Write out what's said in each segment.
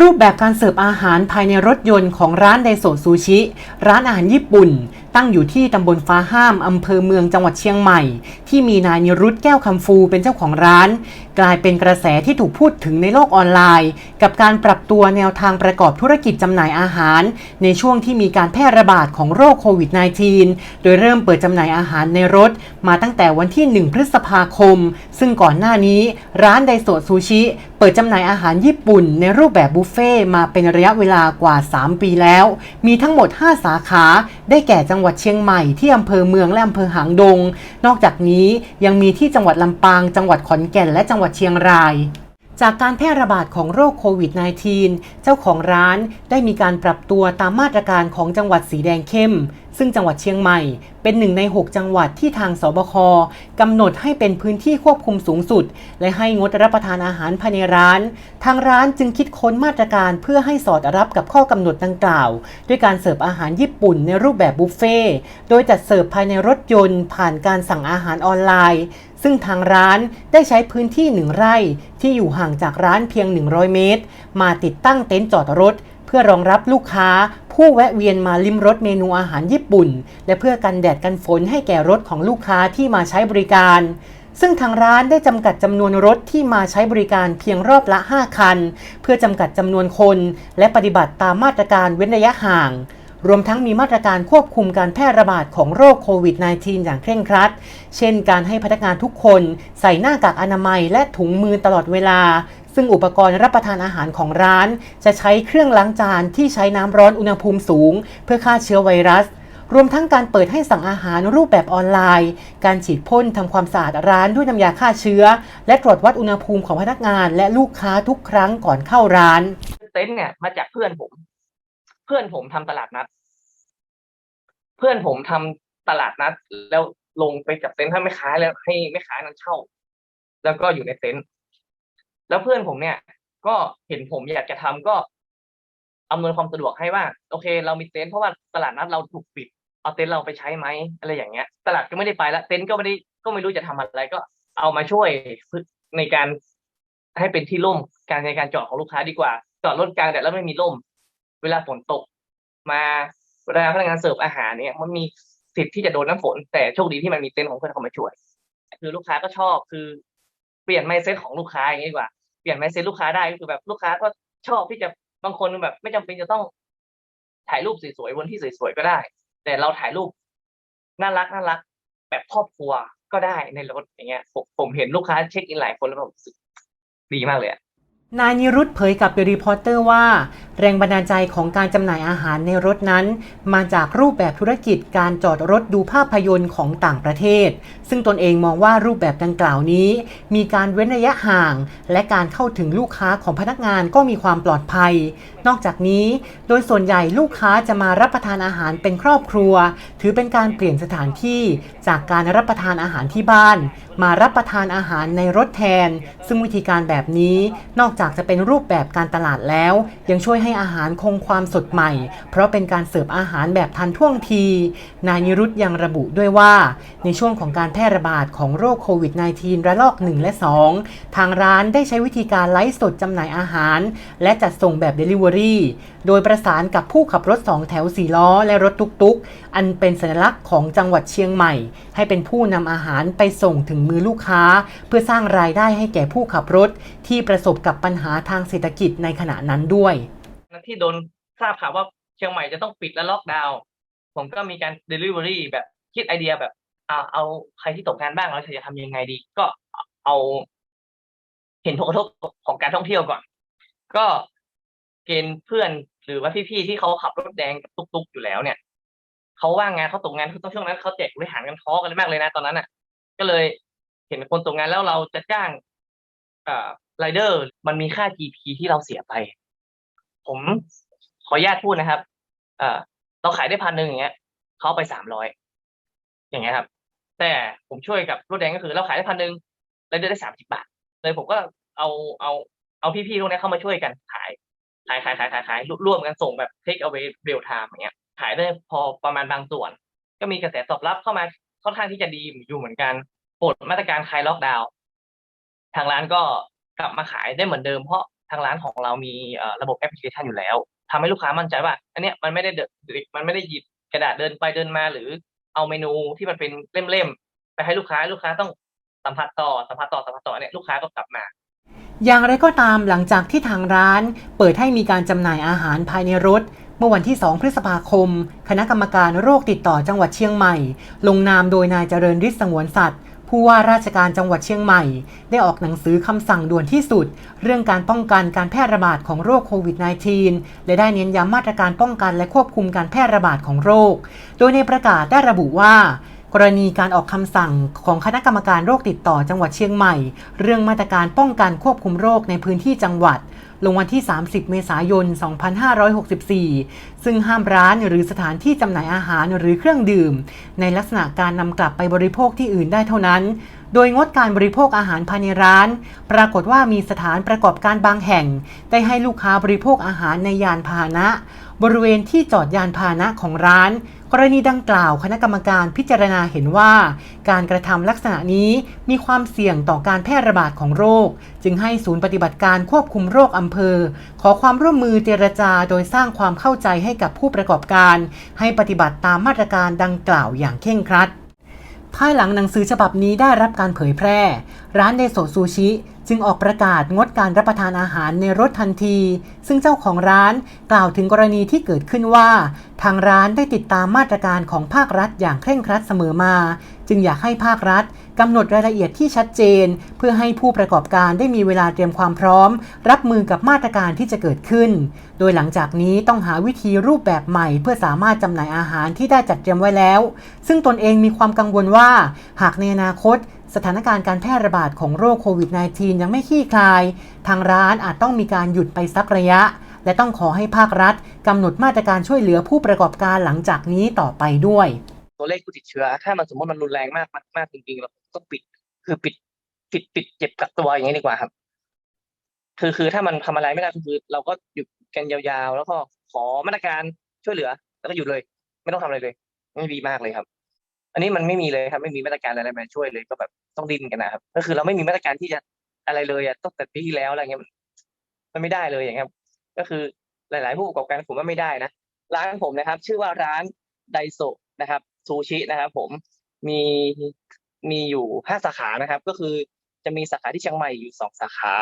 รูปแบบการเสิร์ฟอาหารภายในรถยนต์ของร้านไดโซซูชิ ร้านอาหารญี่ปุ่น ตั้งอยู่ที่ตำบลฟ้าห้ามอำเภอเมืองจังหวัดเชียงใหม่ ที่มีนายนิรุตแก้วคำฟูเป็นเจ้าของร้าน กลายเป็นกระแสที่ถูกพูดถึงในโลกออนไลน์ กับการปรับตัวแนวทางประกอบธุรกิจจำหน่ายอาหาร ในช่วงที่มีการแพร่ระบาดของโรคโควิด -19 โดยเริ่มเปิดจำหน่ายอาหารในรถ มาตั้งแต่วันที่ 1 พฤษภาคม ซึ่งก่อนหน้านี้ ร้านไดโซซูชิเปิดจำหน่ายอาหารญี่ปุ่นในรูปแบบบุฟเฟ่ต์มาเป็นระยะเวลากว่า 3 ปีแล้ว มีทั้งหมด 5 สาขา ได้แก่จังหวัดเชียงใหม่ที่อำเภอเมืองและอำเภอหางดง นอกจากนี้ยังมีที่จังหวัดลำปาง จังหวัดขอนแก่นและจังหวัดเชียงรายจากการแพร่ระบาดของโรคโควิด -19 เจ้าของร้านได้มีการปรับตัวตามมาตรการของจังหวัดสีแดงเข้ม ซึ่งจังหวัดเชียงใหม่เป็นหนึ่งใน 6 จังหวัดที่ทางสบคกำหนดให้เป็นพื้นที่ควบคุมสูงสุด และให้งดรับประทานอาหารภายในร้าน ทางร้านจึงคิดค้นมาตรการเพื่อให้สอดรับกับข้อกำหนดดังกล่าว ด้วยการเสิร์ฟอาหารญี่ปุ่นในรูปแบบบุฟเฟ่ต์โดยจัดเสิร์ฟภายในรถยนต์ ผ่านการสั่งอาหารออนไลน์ ซึ่งทางร้านได้ใช้พื้นที่หนึ่งไร่ที่อยู่ห่างจากร้านเพียง 100 เมตร มาติดตั้งเต็นท์จอดรถ เพื่อรองรับลูกค้า ผู้แวะเวียนมาลิ้มรสเมนูอาหารญี่ปุ่น และเพื่อกันแดดกันฝนให้แก่รถของลูกค้าที่มาใช้บริการ ซึ่งทางร้านได้จำกัดจำนวนรถที่มาใช้บริการเพียงรอบละ 5 คัน เพื่อจำกัดจำนวนคน และปฏิบัติตามมาตรการเว้นระยะห่างรวมทั้งมีมาตรการควบคุมการแพร่ระบาดของโรคโควิด -19 อย่างเคร่งครัด เช่นการให้พนักงานทุกคน ใส่หน้ากากอนามัยและถุงมือตลอดเวลา ซึ่งอุปกรณ์รับประทานอาหารของร้าน จะใช้เครื่องล้างจานที่ใช้น้ำร้อนอุณหภูมิสูง เพื่อฆ่าเชื้อไวรัส รวมทั้งการเปิดให้สั่งอาหารรูปแบบออนไลน์ การฉีดพ่นทำความสะอาดร้านด้วยน้ำยาฆ่าเชื้อ และตรวจวัดอุณหภูมิของพนักงาน และลูกค้าทุกครั้งก่อนเข้าร้านเต็นท์เนี่ยมาจากเพื่อนผม เพื่อนผมทำตลาดนัด เพื่อนผมทำตลาดนัด แล้วลงไปกับเต็นท์ให้แม่ค้าแล้วให้แม่ค้านั้นเช่า แล้วก็อยู่ในเต็นท์ แล้วเพื่อนผมเนี่ย ก็เห็นผมอยากจะทำก็อำนวยความสะดวกให้ว่าโอเค เรามีเต็นท์เพราะว่าตลาดนัดเราถูกปิดเอาเต็นท์เราไปใช้ไหมอะไรอย่างเงี้ย ตลาดก็ไม่ได้ไปแล้วเต็นท์ก็ไม่ได้ก็ไม่รู้จะทำอะไรก็ เอามาช่วยในการให้เป็นที่ร่มการในการจอดของลูกค้าดีกว่า จอดรถกลางแดดแล้วไม่มีร่ม เวลาฝนตก มาเวลาพนักงานเสิร์ฟอาหารเนี่ยมันมีสิทธิ์ที่จะโดนน้ำฝน แต่โชคดีที่มันมีเต็นท์ของเพื่อนเขามาช่วย คือลูกค้าก็ชอบคือ เปลี่ยนไมเซ็ตของลูกค้าอย่างนี้ดีกว่าเปลี่ยนไมเซ็ตลูกค้าได้ก็คือแบบลูกค้าก็ชอบที่จะบางคนแบบ ไม่จำเป็นจะต้องถ่ายรูปสวยๆบนที่สวยๆก็ได้ แต่เราถ่ายรูปน่ารักน่ารัก แบบครอบครัวก็ได้ในรถอย่างเงี้ยผมผมเห็นลูกค้าเช็คอินหลายคนแล้วผมรู้สึกดีมากเลยอะ นายนิรุตเผยกับเดอะรีพอร์เตอร์ว่า แรงบันดาลใจของการจำหน่ายอาหารในรถนั้น มาจากรูปแบบธุรกิจการจอดรถดูภาพยนตร์ของต่างประเทศ ซึ่งตนเองมองว่ารูปแบบดังกล่าวนี้ มีการเว้นระยะห่าง และการเข้าถึงลูกค้าของพนักงานก็มีความปลอดภัย นอกจากนี้ โดยส่วนใหญ่ลูกค้าจะมารับประทานอาหารเป็นครอบครัว ถือเป็นการเปลี่ยนสถานที่ จากการรับประทานอาหารที่บ้าน มารับประทานอาหารในรถแทน ซึ่งวิธีการแบบนี้นอกจากจะเป็นรูปแบบการตลาดแล้ว ยังช่วยให้อาหารคงความสดใหม่ เพราะเป็นการเสิร์ฟอาหารแบบทันท่วงที นายนิรุตยังระบุด้วยว่า ในช่วงของการแพร่ระบาดของโรคโควิด -19 ระลอก 1 และ 2 ทางร้านได้ใช้วิธีการไลฟ์สดจำหน่ายอาหาร และจัดส่งแบบ Delivery โดยประสานกับผู้ขับรถ 2 แถว 4 ล้อ และรถตุกๆ อันเป็นสัญลักษณ์ของจังหวัดเชียงใหม่ ให้เป็นผู้นำอาหารไปส่งถึงมือลูกค้า เพื่อสร้างรายได้ให้แก่ผู้ขับรถที่ประสบกับปัญหาทางเศรษฐกิจในขณะนั้นด้วยที่โดนทราบข่าวว่าเชียงใหม่จะต้องปิดและล็อกดาวน์ผมก็มีการ Delivery แบบคิดไอเดียแบบเอาเอาใครที่ตกงานบ้างเราจะทำยังไงดี ก็เอาเห็นผลกระทบของการท่องเที่ยวก่อน ก็เกณฑ์เพื่อนหรือว่าพี่ๆที่เขาขับรถแดงกับตุ๊กๆอยู่แล้วเนี่ยเขาว่างงานเขาตกงานคือต้งช่วงนั้นเขาแจกบริหารกันท้อกันมากเลยนะตอนนั้นอะ ก็เลยเห็นคนตกงานแล้วเราจะจ้างอ่อ ไรเดอร์มันมีค่า GP ที่เราเสียไป ผมขออนุญาตพูดนะครับ เอ่อเราขายได้พันหนึ่งอย่างเงี้ยเขาไปสามร้อยอย่างเงี้ยครับ แต่ผมช่วยกับรถแดงก็คือ เราขายได้พันหนึ่งไรเดอร์ได้สามสิบาท เลยผมก็เอาเอาเอาพี่ๆพวกนี้เข้ามาช่วยกันขายขายขายขายขายขายร่วมกันส่งแบบ take away real time อย่างเงี้ย ขายได้พอประมาณบางส่วน ก็มีกระแสตอบรับเข้ามาค่อนข้างที่จะดีอยู่เหมือนกันปลดมาตรการคลายล็อกดาวน์ทางร้านก็ กลับมาขายได้เหมือนเดิมเพราะทางร้านของเรามีระบบแอปพลิเคชันอยู่แล้วทำให้ลูกค้ามั่นใจว่า อันเนี้ยมันไม่ได้เดนมันไม่ได้หยิบกระดาษเดินไปเดินมาหรือเอาเมนูที่มันเป็นเล่มๆไปให้ลูกค้าลูกค้าต้องสัมผัสต่อสัมผัสต่อสัมผัสต่อเนี่ยลูกค้าก็กลับมา อย่างไรก็ตามหลังจากที่ทางร้าน เปิดให้มีการจำหน่ายอาหารภายในรถ เมื่อวันที่ 2 พฤษภาคม คณะกรรมการโรคติดต่อจังหวัดเชียงใหม่ ลงนามโดยนายเจริญฤทธิ์สงวนสัตว์ ผู้ว่าราชการจังหวัดเชียงใหม่ ได้ออกหนังสือคำสั่งด่วนที่สุด เรื่องการป้องกันการแพร่ระบาดของโรคโควิด -19 และได้เน้นย้ำมาตรการป้องกันและควบคุมการแพร่ระบาดของโรค โดยในประกาศได้ระบุว่ากรณีการออกคำสั่งของคณะกรรมการโรคติดต่อจังหวัดเชียงใหม่ เรื่องมาตรการป้องกันควบคุมโรคในพื้นที่จังหวัด ลงวันที่ 30 เมษายน 2564 ซึ่งห้ามร้านหรือสถานที่จำหน่ายอาหารหรือเครื่องดื่ม ในลักษณะการนำกลับไปบริโภคที่อื่นได้เท่านั้น โดยงดการบริโภคอาหารภายในร้าน ปรากฏว่ามีสถานประกอบการบางแห่ง ได้ให้ลูกค้าบริโภคอาหารในยานพาหนะ บริเวณที่จอดยานพาหนะของร้าน กรณีดังกล่าวคณะกรรมการพิจารณาเห็นว่า การกระทำลักษณะนี้มีความเสี่ยงต่อการแพร่ระบาดของโรค จึงให้ศูนย์ปฏิบัติการควบคุมโรคอำเภอ ขอความร่วมมือเจรจาโดยสร้างความเข้าใจให้กับผู้ประกอบการ ให้ปฏิบัติตามมาตรการดังกล่าวอย่างเคร่งครัดภายหลังหนังสือฉบับนี้ได้รับการเผยแพร่ ร้านเดโซซูชิ จึงออกประกาศงดการรับประทานอาหารในรถทันที ซึ่งเจ้าของร้านกล่าวถึงกรณีที่เกิดขึ้นว่า ทางร้านได้ติดตามมาตรการของภาครัฐอย่างเคร่งครัดเสมอมา จึงอยากให้ภาครัฐกำหนดรายละเอียดที่ชัดเจน เพื่อให้ผู้ประกอบการได้มีเวลาเตรียมความพร้อม รับมือกับมาตรการที่จะเกิดขึ้น โดยหลังจากนี้ต้องหาวิธีรูปแบบใหม่ เพื่อสามารถจำหน่ายอาหารที่ได้จัดเตรียมไว้แล้ว ซึ่งตนเองมีความกังวลว่า หากในอนาคต สถานการณ์การแพร่ระบาดของโรคโควิด -19 ยังไม่คลี่คลาย ทางร้านอาจต้องมีการหยุดไปสักระยะ และต้องขอให้ภาครัฐกำหนดมาตรการช่วยเหลือผู้ประกอบการหลังจากนี้ต่อไปด้วย ตัวเลขผู้ติดเชื้อ ถ้ามันสมมติมันรุนแรงมากมากจริงๆเราต้องปิด คือปิดปิดปิดเจ็บกักตัวอย่างนี้ดีกว่าครับ คือคือถ้ามันทำอะไรไม่ได้คือเราก็หยุดกันยาวๆ แล้วก็ขอมาตรการช่วยเหลือ แล้วก็หยุดเลย ไม่ต้องทำอะไรเลยไม่ดีมากเลยครับ อันนี้มันไม่มีเลยครับไม่มีมาตรการอะไรมาช่วยเลยก็แบบต้องดิ้นกันนะครับ ก็คือเราไม่มีมาตรการที่จะอะไรเลยอะตั้งแต่ปีที่แล้วอะไรเงี้ยมันไม่ได้เลยอย่างเงี้ยก็คือหลาย ๆ ผู้ประกอบการผมว่าไม่ได้นะร้านผมนะครับ ชื่อว่าร้านไดโซนะครับซูชินะครับ ผมมีมีอยู่ห้าสาขานะครับ ก็คือจะมีสาขาที่เชียงใหม่อยู่สองสาขา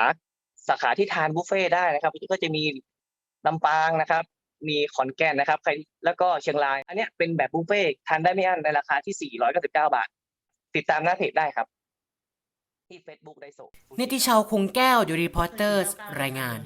สาขาที่ทานบุฟเฟ่ได้นะครับ ก็จะมีลำปางนะครับ มีขอนแก่นนะครับใครแล้วก็เชียงราย อันนี้เป็นแบบบุฟเฟ่ทานได้ไม่อั้นในราคาที่ 499 บาท ติดตามหน้าเพจได้ครับ ที่ Facebook ไดโซนิติชาวคงแก้ว The Reporters รายงาน